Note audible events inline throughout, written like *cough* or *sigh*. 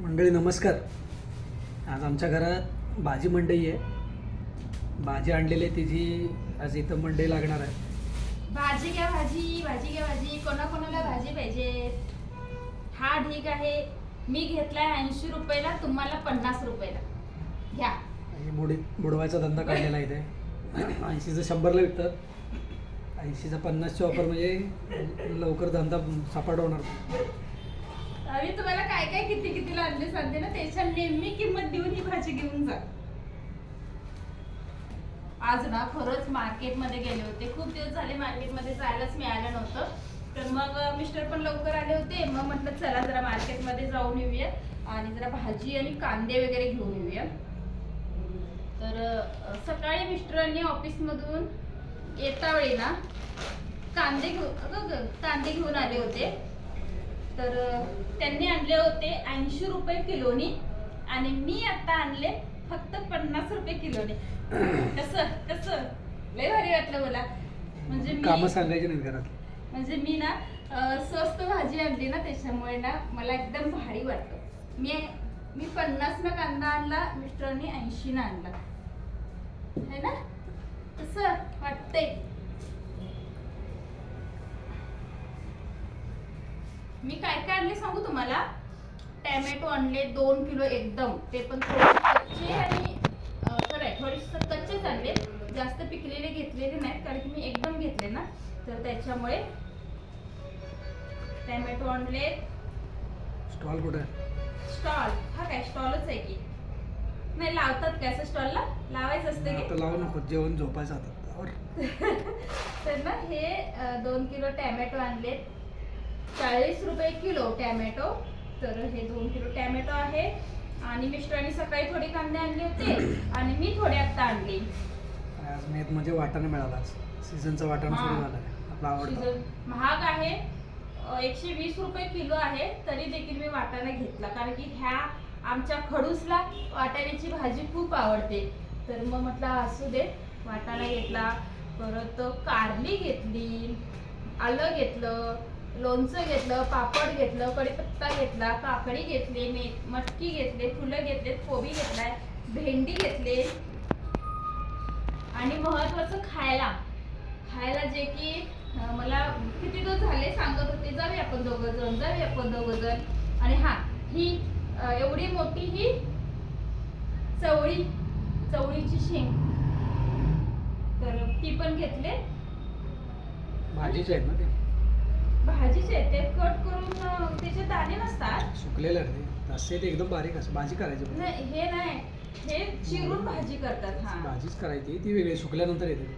मंडळी नमस्कार. आज आमच्या घरात भाजी मंडई आहे. भाजी आणलेली आहे तिची. आज इथं मंडई लागणार आहे. भाजी घ्या भाजी भाजी घ्या भाजी. कोणाकोणाला भाजी पाहिजे? हा ढीक आहे. मी घेतलाय ऐंशी रुपयाला तुम्हाला पन्नास रुपयाला. घ्या. आणि बुडी बुडवायचा धंदा काढलेला आहे इथे. ऐंशीचं शंभरला विकतात. ऐंशीचा पन्नासची ऑफर म्हणजे लवकर धंदा सापड होणार आम्ही तुम्हाला काय काय किती कितीला आणले सांगते ना? त्याच्या नेहमी किंमत देऊन ही भाजी घेऊन जा. आज ना खरंच मार्केटमध्ये गेले होते. खूप दिवस झाले मार्केटमध्ये जायलाच मिळालं नव्हतं. तर मग मिस्टर पण लवकर आले होते. मग म्हटलं चला जरा मार्केटमध्ये जाऊन येऊया आणि जरा भाजी आणि कांदे वगैरे घेऊन येऊया. तर सकाळी मिस्टरांनी ऑफिसमधून येता वेळी ना कांदे घेऊन अगं कांदे घेऊन आले होते. तर त्यांनी आणले होते ऐंशी रुपये किलोनी आणि मी आता आणले फक्त पन्नास रुपये किलोने. *clears throat* कसं कसं? लय भारी वाटलं मला म्हणजे मी कामं सांगायची नाहीत घरात. म्हणजे मी ना अ, स्वस्त भाजी आणली ना त्याच्यामुळे ना मला एकदम भारी वाटतं मी मी पन्नास ना कांदा आणला मिस्टरांनी ऐंशी ना आणला. है ना? कसं वाटतंय. मी काय काय आणले सांगू तुम्हाला? टॅमॅटो आणले दोन किलो एकदम. ते पण कच्चे आणि अ, खरं आहे थोडेसे कच्चेच आणले. जास्त पिकलेले घेतलेले नाहीत कारण की मी एकदम घेतले ना. तर त्याच्यामुळे टॅमॅटो आणले. स्टॉल कुठे स्टॉल. हा काय स्टॉलच आहे की. नाही लावतात काय असं स्टॉलला? लावायचं असतं की. लावू नको जेवण झोपायचं आता. *laughs* तर ना हे दोन किलो टॅमॅटो आणले चाळीस रुपये किलो टॅमॅटो. तर हे दोन किलो टॅमॅटो आहे. आणि मिस्टरांनी सकाळी थोडे कांदे आणले होते आणि मी थोडे आत्ता आणले. आज मेत म्हणजे वाटाणा मिळाला. सीझनचा वाटाणा सुरू. झाला आपला आवडता. महाग आहे. अ, एकशे वीस रुपये किलो आहे. तरी देखील मी वाटाणा घेतला. कारण की ह्या आमच्या खडूसला वाटाण्याची भाजी खूप आवडते. तर मग म्हटलं असू दे. वाटाणा घेतला. परत कारली घेतली. आलं घेतलं. लोणचं घेतलं पापड घेतलं कढीपत्ता घेतला काकडी घेतली मे मटकी घेतले फुलं घेतले कोबी घेतलाय भेंडी घेतले. आणि महत्वाचं खायला. खायला जे की मला किती दिवस झाले सांगत होते जाऊया आपण दोघं जण जाऊया आपण दोघं जण. आणि हा ही एवढी मोठी ही चवळी चवळीची शेंग. तर ती पण घेतले. भाजीचे आहेत ना ते? भाजीचे आहेत, ते कट करून त्याचे दाणे नसतात. सुकलेलं आहे ते. तसे ते एकदम बारीक असं भाजी करायची पण. नाही हे नाही. हे चिरून भाजी करतात हा. भाजीच करायची ती वेगळी सुकल्यानंतर येते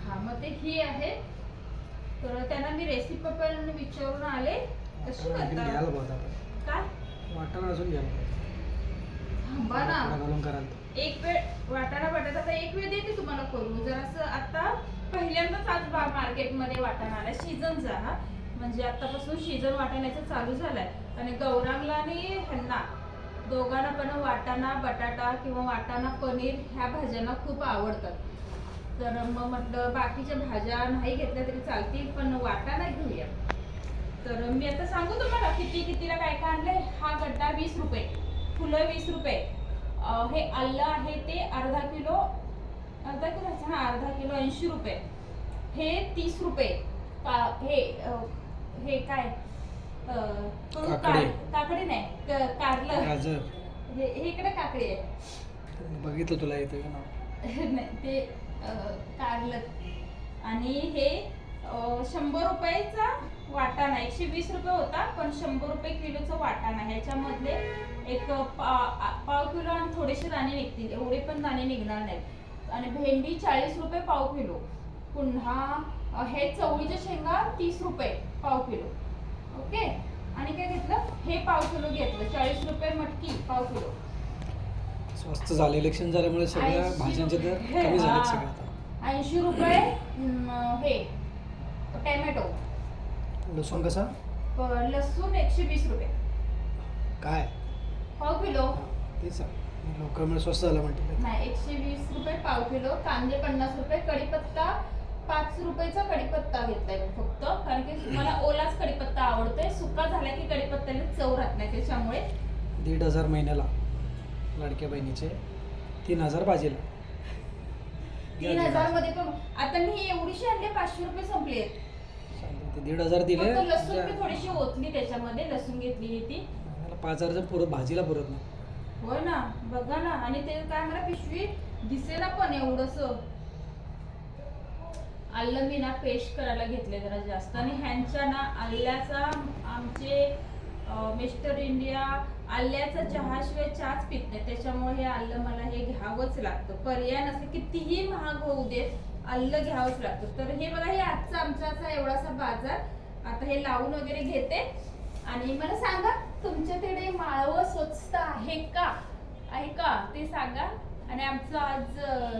हा मग ते ही आहे. तर त्यांना मी रेसिपी पण विचारून आले. कशी आणखीन घ्यायला करतात आपण. काय? वाटाणा अजून घ्यायला थांबा ना. वाटाणा घालून कराल तर. एक वेळ वाटाणा बटाटा तर एक वेळ देते तुम्हाला करून. जर असं आता पहिल्यांदाच आज मार्केटमध्ये वाटाणा आला. सीझनचा हा. म्हणजे आतापासून सीझन वाटाण्याचा चालू झालाय. आणि गौरांगला आणि ह्यांना दोघांना पण वाटाणा बटाटा किंवा वाटाणा पनीर ह्या भाज्यांना खूप आवडतात. तर मग म्हटलं बाकीच्या भाज्या नाही घेतल्या तरी चालतील पण वाटाणा घेऊया. तर मी आता सांगू तुम्हाला किती कितीला काय काय आणलंय? हा गड्डा वीस रुपये फुलं वीस रुपये. हे आलं आहे ते अर्धा किलो अर्धा किलो हा अर्धा किलो ऐंशी रुपये. हे तीस रुपये. का हे हे काय? काकडी. नाही कारलं. हे इकडे काकडी आहे. बघितलं तुला येतं का नाही? *laughs* ते कारलं. आणि हे शंभर रुपयाचा वाटाणा एकशे वीस रुपये होता पण शंभर रुपये किलोचा वाटाणा ह्याच्यामधले एक पा- पाव किलो आणि थोडेसे दाणे निघतील. एवढे पण दाणे निघणार नाहीत. आणि भेंडी चाळीस रुपये पाव किलो. पुन्हा हे चवळीच्या शेंगा तीस रुपये. पाव किलो. ओके? आणि काय घेतलं? हे पाव किलो घेतलं. चाळीस रुपये मटकी पाव किलो. स्वस्त झालं. इलेक्शन झाल्यामुळे सगळ्या ऐंशी भाज्यांचे दर रुपये. कमी झालेत हा. सगळे आता. ऐंशी रुपये अं, हे टॅमॅटो. लसूण कसा? प- लसूण एकशे वीस रुपये. काय? पाव किलो. तेच लोक मिळून स्वस्त झालं म्हणते नाही एकशे वीस रुपये पाव किलो. कांदे पन्नास रुपये. कढीपत्ता पाच रुपयाचा कढीपत्ता घेतलाय मी फक्त. कारण की मला ओलाच कढीपत्ता आवडतोय. सुका झाला की कढीपत्त्याला चव राहत नाही त्याच्यामुळे. दीड हजार महिन्याला. लाडक्या बहिणीचे. तीन हजार बाजीला. तीन हजारमध्ये पण. आता मी एवढीशी आणले पाचशे रुपये संपले. ते दीड हजार दिले. फक्त लसूण म्हणजे मी थोडीशी ओतली त्याच्यामध्ये. लसूण घेतली ती. पाच हजारचं पुरत भाजीला पुरत नाही. होय ना. बघा ना. आणि ते काय मला पिशवी दिसेना पण एवढस. आलं मी ना पेस्ट करायला घेतले जरा जास्त. आणि ह्यांच्या ना आल्याचा आमचे मिस्टर इंडिया आल्याचा चहाशिवाय चहाच पित नाही त्याच्यामुळे हे आलं मला हे घ्यावंच लागतं. पर्याय नसतं कितीही महाग होऊ देत आलं घ्यावंच लागतं. तर हे बघा हे आजचा आमचा असा एवढासा बाजार. आता हे लावून वगैरे घेते. आणि मला सांगा तुमच्या तिकडे माळवं स्वस्त आहे का? आहे का? ते सांगा. आणि आमचं आज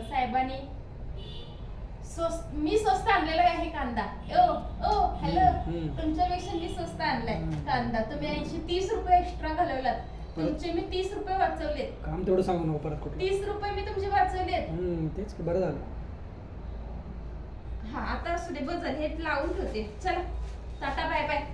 साहेबांनी स्वस्त मी स्वस्त आणलेला आहे कांदा. ओ ओ हॅलो हम्म. तुमच्यापेक्षा मी स्वस्त आणलाय हम्म. कांदा. तुम्ही ऐंशी तीस रुपये एक्स्ट्रा घालवलात? तुमचे मी तीस रुपये वाचवलेत. काम तेवढं सांगू नको परत कुठे. तीस रुपये मी तुमचे वाचवलेत. हम्म, तेच की बरं झालं. हा आता असू दे बस झालं हे लावून ठेवते. चला. Tata bye bye.